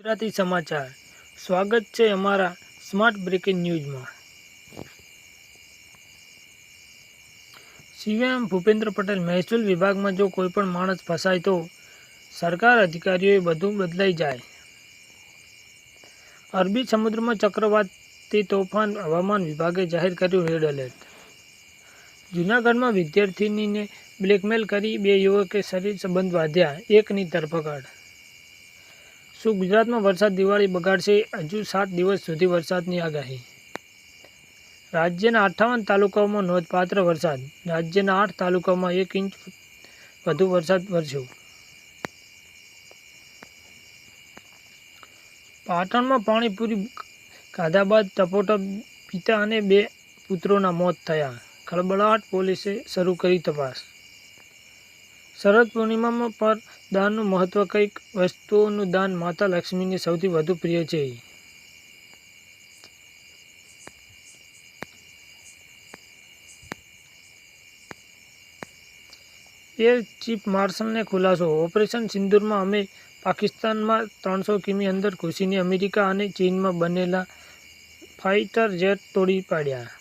ગુજરાતી સમાચાર. સ્વાગત છે અમારા સ્માર્ટ બ્રેકિંગ ન્યૂઝમાં. સીએમ ભૂપેન્દ્ર પટેલ મહેસૂલ વિભાગમાં જો કોઈ પણ માણસ ફસાય તો સરકાર અધિકારીઓએ બધું બદલાઈ જાય. અરબી સમુદ્રમાં ચક્રવાતી તોફાન હવામાન વિભાગે જાહેર કર્યું રેડ એલર્ટ. જૂનાગઢમાં વિદ્યાર્થિનીને બ્લેકમેલ કરી બે યુવકે શરીર સંબંધ બાંધ્યા એકની ધરપકડ. શું ગુજરાતમાં વરસાદ દિવાળી બગાડશે? હજુ સાત દિવસ સુધી વરસાદની આગાહી. રાજ્યના અઠ્ઠાવન તાલુકાઓમાં નોંધપાત્ર વરસાદ. રાજ્યના આઠ તાલુકાઓમાં એક ઇંચ વધુ વરસાદ વરસ્યો. પાટણમાં પાણીપુરી ખાધા બાદ ટપોટપ પિતા અને બે પુત્રોના મોત થયા. ખળબળાટ પોલીસે શરૂ કરી તપાસ. શરદ પૂર્ણિમામાં પર દાનનું મહત્વ કંઈક વસ્તુઓનું દાન માતા લક્ષ્મીને સૌથી વધુ પ્રિય છે. એર ચીફ માર્શલને ખુલાસો. ઓપરેશન સિંદૂરમાં અમે પાકિસ્તાનમાં ત્રણસો કિમી અંદર ઘૂસીને અમેરિકા અને ચીનમાં બનેલા ફાઇટર જેટ તોડી પાડ્યા.